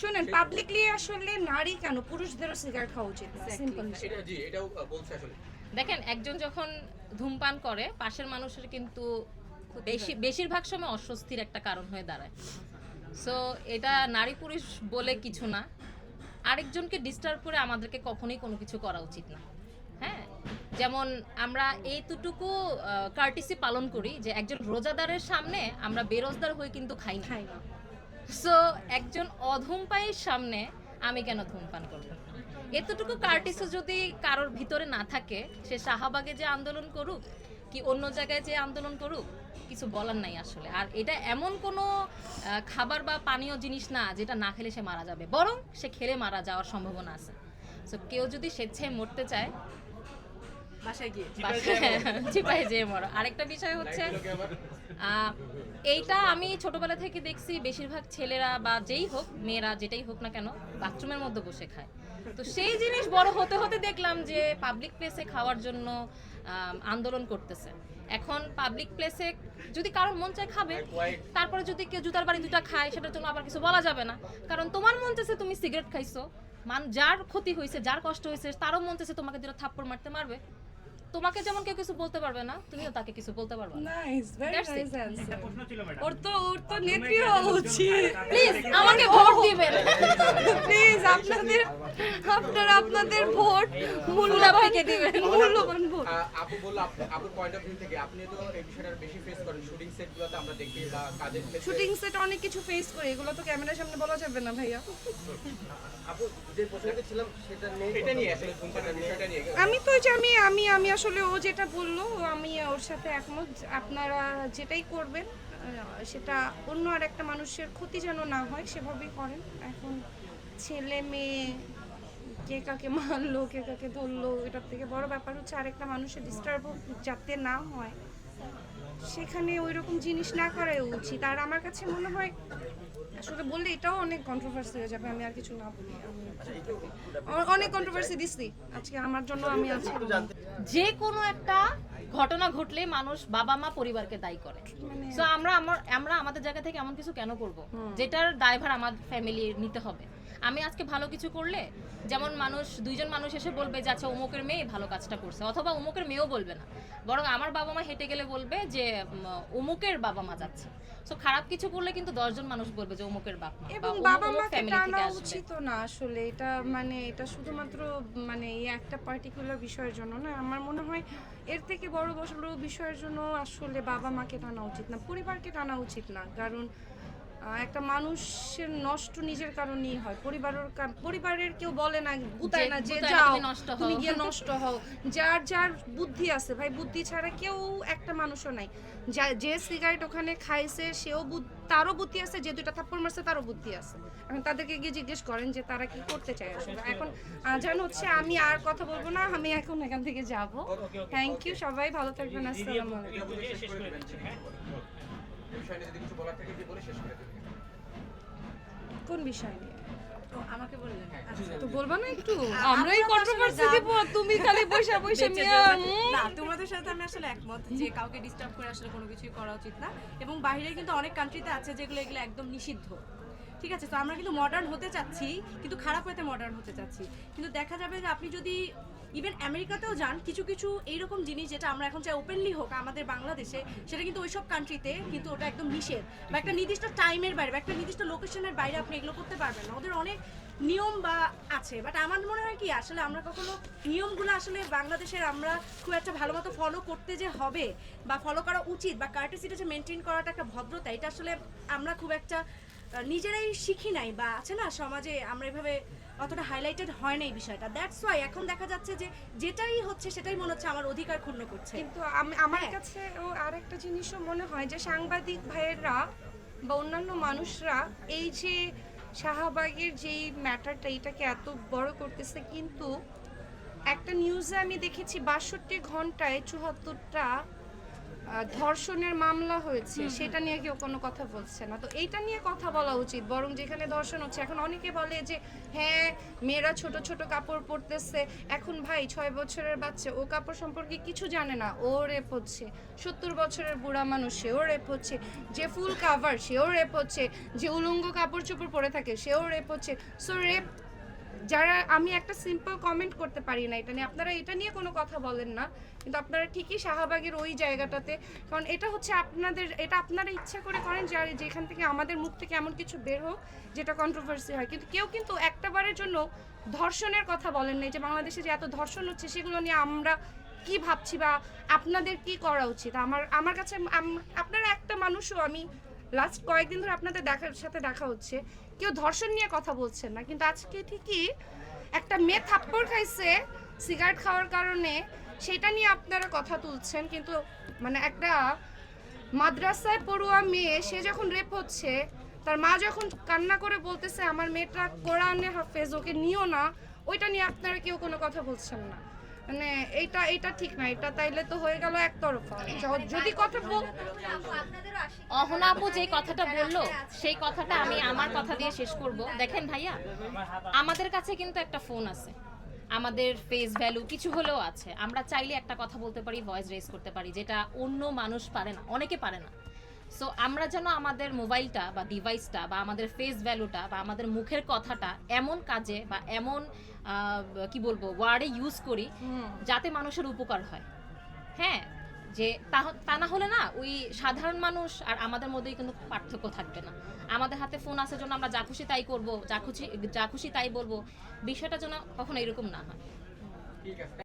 শুনেন পাবলিকলি আসলে নারী কেন? পুরুষদেরও সিগারেট খাওয়া উচিত। না সিম্পল এটা জি এটাও বলছে আসলে। দেখেন একজন যখন ধূমপান করে পাশের মানুষের কিন্তু বেশি বেশিরভাগ সময় অস্বস্তির একটা কারণ হয়ে দাঁড়ায়। সো এটা নারী পুরুষ বলে কিছু না। আরেকজনকে ডিস্টার্ব করে আমাদেরকে কখনোই কোনো কিছু করা উচিত না। হ্যাঁ? যেমন আমরা এইটুকু কার্টিসি পালন করি যে একজন রোজাদারের সামনে আমরা বেরোজদার হয়ে কিন্তু খাই না। খাই না। সো একজন অধূমপায়ীর সামনে আমি কেন ধূমপান করব? এতটুকু কার্টিসও যদি কারোর ভিতরে না থাকে, সে শাহবাগে যে আন্দোলন করুক কি অন্য জায়গায় যে আন্দোলন করুক, কিছু বলার নাই আসলে। আর এটা এমন কোনো খাবার বা পানীয় জিনিস না যেটা না খেলে সে মারা যাবে। বরং সে খেলে মারা যাওয়ার সম্ভাবনা আছে। সো কেউ যদি স্বেচ্ছায় মরতে চায় বাসায় গিয়ে। চিপাই যেয়ে মরো। আরেকটা বিষয় হচ্ছে এইটা আমি ছোটবেলা থেকে দেখছি বেশিরভাগ ছেলেরা বা যেই হোক মেয়েরা যেটাই হোক না কেন বাথরুমের মধ্যে বসে খায়। তো সেই জিনিস বড় হতে হতে দেখলাম যে পাবলিক প্লেসে খাওয়ার জন্য আন্দোলন করতেছে। এখন পাবলিক প্লেসে যদি কারোর মন চায় খাবে তারপরে যদি কেউ জুতার বাড়ি দুটা খায় সেটার জন্য আবার কিছু বলা যাবে না। কারণ তোমার মন চাইছে তুমি সিগারেট খাইছো। মান যার ক্ষতি হয়েছে যার কষ্ট হয়েছে তারও মন চাইছে তোমাকে দুটো থাপ্পড় মারতে মারবে। তোমাকে যেমন কেউ কিছু বলতে পারবে না তুমিও তাকে কিছু বলতে পারবে না। নাইস ভেরি নাইস অ্যানসার প্রশ্ন ছিল ম্যাডাম ওর তো ওর তো নেত্রী হওয়া উচিত প্লিজ আমাকে ভোট দিবেন। প্লিজ আপনাদের আপনারা আপনাদের ভোট মূল্যবান থেকে দিবেন। মূল্যবান আপু বলল আপুর পয়েন্ট অফ ভিউ থেকে আপনি তো এই বিষয়টা বেশি ফেস করেন। শুটিং সেটগুলোতে আমরা দেখি বা কাজের ক্ষেত্রে শুটিং সেট অনেক কিছু ফেস করে এগুলো তো ক্যামেরার সামনে বলা যাবে না ভাইয়া। আপু যে প্রশ্নটা ছিলাম সেটা নেই এটা নিয়ে আসলে ধূমপানের বিষয়টা নিয়ে আমি তো যে আমি আমি আমি আসলে ও যেটা বলল আমি ওর সাথে একমত। আপনারা যেটাই করবেন সেটা অন্য আর একটা মানুষের ক্ষতি যেন না হয় সেভাবেই করেন। এখন ছেলে মেয়ে কে কাকে মারলো, কে কাকে ধরলো, এটার থেকে বড় ব্যাপার হচ্ছে আরেকটা মানুষের ডিস্টার্ব যাতে না হয়। সেখানে ওই রকম জিনিস না করাই উচিত। আর আমার কাছে মনে হয় আসলে বললে এটাও অনেক কন্ট্রোভার্সি হয়ে যাবে আমি আর কিছু না বলি অনেক কন্ট্রোভার্সি দিচ্ছি আজকে আমার জন্য আমি আজকে যে কোনো একটা ঘটনা ঘটলে মানুষ বাবা মা পরিবারকে দায়ী করে। মানে- সো আমরা আমরা আমাদের জায়গা থেকে এমন কিছু কেন করব? যেটার দায়ভার আমার ফ্যামিলি নিতে হবে। আমি আজকে ভালো কিছু করলে যেমন মানুষ দুইজন মানুষ এসে বলবে যে আচ্ছা অমুকের মেয়ে ভালো কাজটা করছে। অথবা অমুকের মেয়েও বলবে না। বরং আমার বাবা মা হেঁটে গেলে বলবে যে উম, অমুকের বাবা মা যাচ্ছে। সো খারাপ কিছু করলে কিন্তু দশজন মানুষ বলবে যে অমুকের বাপ মা এবং বাবা মা মাকে টানা। উচিত না আসলে। এটা মানে এটা শুধুমাত্র মানে এই একটা পার্টিকুলার বিষয়ের জন্য না। আমার মনে হয় এর থেকে বড় বড় বিষয়ের জন্য আসলে বাবা মাকে টানা উচিত না পরিবারকে টানা উচিত না। কারণ একটা মানুষের নষ্ট নিজের কারণেই হয়। পরিবারের পরিবারের কেউ বলে না গুতায় যে না যে যাও তুমি নষ্ট হও। গিয়ে নষ্ট হও। যার যার বুদ্ধি আছে ভাই বুদ্ধি ছাড়া কেউ একটা মানুষও নাই। যে সিগারেট ওখানে খাইছে সেও তারও বুদ্ধি আছে যে দুইটা থাপ্পড় মারছে তারও বুদ্ধি আছে। এখন তাদেরকে গিয়ে জিজ্ঞেস করেন যে তারা কি করতে চায় আসলে। এখন আজান হচ্ছে আমি আর কথা বলব না আমি এখন এখান থেকে যাব। থ্যাংক ইউ সবাই ভালো থাকবেন আসসালামু আলাইকুম। বিষয় নিয়ে যদি কিছু বলার থাকে কি বলে? শেষ করে দেবেন কোন বিষয় নিয়ে? আমাকে বললেন আচ্ছা তো বলবা না একটু? আমরাই কন্ট্রোভার্সি দিব তুমি খালি বসে বসে মিয়া না তোমাদের সাথে আমি আসলে একমত যে কাউকে ডিস্টার্ব করে আসলে কোনো কিছুই করা উচিত না। এবং বাইরে কিন্তু অনেক কান্ট্রিতে আছে যেগুলো এগুলো একদম নিষিদ্ধ। ঠিক আছে? তো আমরা কিন্তু মডার্ন হতে চাচ্ছি কিন্তু খারাপ হতে মডার্ন হতে চাচ্ছি। কিন্তু দেখা যাবে যে আপনি যদি ইভেন আমেরিকাতেও যান, কিছু কিছু এইরকম জিনিস যেটা আমরা এখন চাই ওপেনলি হোক আমাদের বাংলাদেশে, সেটা কিন্তু ওইসব কান্ট্রিতে কিন্তু ওটা একদম নিষেধ। বা একটা নির্দিষ্ট টাইমের বাইরে, বা একটা নির্দিষ্ট লোকেশনের বাইরে আপনি এগুলো করতে পারবেন না। ওদের অনেক নিয়ম বা আছে বাট আমার মনে হয় কি, আসলে আমরা কখনো নিয়মগুলো আসলে বাংলাদেশের আমরা খুব একটা ভালো মতো ফলো করতে যে হবে, বা ফলো করা উচিত, বা কার্টেসিটা যে মেনটেন করাটা একটা ভদ্রতা, এটা আসলে আমরা খুব একটা নিজেরাই শিখি নাই, বা আছে না সমাজে আমরা এভাবে অতটা হাইলাইটেড হয় না এই বিষয়টা দ্যাটস ওয়াই এখন দেখা যাচ্ছে যে যেটাই হচ্ছে সেটাই মনে হচ্ছে আমার অধিকার ক্ষুণ্ণ করছে কিন্তু আমি আমার হ্যাঁ। কাছে ও আরেকটা জিনিসও মনে হয় যে সাংবাদিক ভাইয়েরা বা অন্যান্য মানুষরা এই যে শাহবাগের যেই ম্যাটারটা এটাকে এত বড় করতেছে কিন্তু একটা নিউজে আমি দেখেছি বাষট্টি ঘন্টায় চুয়াত্তরটা আহ, ধর্ষণের মামলা হয়েছে সেটা নিয়ে কেউ কোনো কথা বলছে না। তো এইটা নিয়ে কথা বলা উচিত বরং যেখানে ধর্ষণ হচ্ছে। এখন অনেকে বলে যে হ্যাঁ মেয়েরা ছোট ছোট কাপড় পরতেছে। এখন ভাই ছয় বছরের বাচ্চা ও কাপড় সম্পর্কে কিছু জানে না ও রেপ হচ্ছে। সত্তর বছরের বুড়া মানুষ সেও রেপ হচ্ছে। যে ফুল কাভার সেও রেপ হচ্ছে। যে উলঙ্গ কাপড় চোপড় পরে থাকে সেও রেপ হচ্ছে। সো রেপ যারা, আমি একটা সিম্পল কমেন্ট করতে পারি না এটা নিয়ে। আপনারা এটা নিয়ে কোনো কথা বলেন না, কিন্তু আপনারা ঠিকই শাহবাগের ওই জায়গাটাতে, কারণ এটা হচ্ছে আপনাদের, এটা আপনারা ইচ্ছা করে করেন যে যেখান থেকে আমাদের মুখ থেকে এমন কিছু বের হোক, যেটা কন্ট্রোভার্সি হয়। কিন্তু কেউ কিন্তু একটা বারের জন্য ধর্ষণের কথা বলেন নাই, যে বাংলাদেশে যে এত ধর্ষণ হচ্ছে, সেগুলো নিয়ে আমরা কি ভাবছি বা আপনাদের কি করা উচিত? আমার আমার কাছে আপনারা একটা মানুষও আমি লাস্ট কয়েকদিন ধরে আপনাদের দেখার সাথে দেখা হচ্ছে। কেউ ধর্ষণ নিয়ে কথা বলছেন না, কিন্তু আজকে ঠিকই একটা মেয়ে থাপ্পড় খাইছে সিগারেট খাওয়ার কারণে। সেটা নিয়ে আপনারা কথা তুলছেন, কিন্তু মানে একটা মাদ্রাসায় পড়ুয়া মেয়ে, সে যখন রেপ হচ্ছে, তার মা যখন কান্না করে বলতেছে, আমার মেয়েটা কোরআনে হাফেজ, ওকে নিও না। ওইটা নিয়ে আপনারা কেউ কোনো কথা বলছেন না। মানে এইটা এটা ঠিক না, এটা তাইলে তো হয়ে গেল একতরফা যদি কথা বল অহনা আপু যে কথাটা বলল, সেই কথাটা আমি আমার কথা দিয়ে শেষ করব। দেখেন ভাইয়া, আমাদের কাছে কিন্তু একটা ফোন আছে। আমাদের ফেস ভ্যালু কিছু হলেও আছে। আমরা চাইলে একটা কথা বলতে পারি ভয়েস রেজ করতে পারি, যেটা অন্য মানুষ পারে না, অনেকে পারে না। সো আমরা যেন আমাদের মোবাইলটা বা ডিভাইসটা বা আমাদের ফেস ভ্যালুটা বা আমাদের মুখের কথাটা এমন কাজে বা এমন কি বলব ওয়ার্ডে ইউজ করি যাতে মানুষের উপকার হয়। হ্যাঁ যে তা- তা না হলে না ওই সাধারণ মানুষ আর আমাদের মধ্যেই কোনো পার্থক্য থাকবে না। আমাদের হাতে ফোন আসার জন্য আমরা যা খুশি তাই করব যা খুশি যা খুশি তাই বলব। বিষয়টা যেন কখনো এরকম না হয়। ঠিক আছে।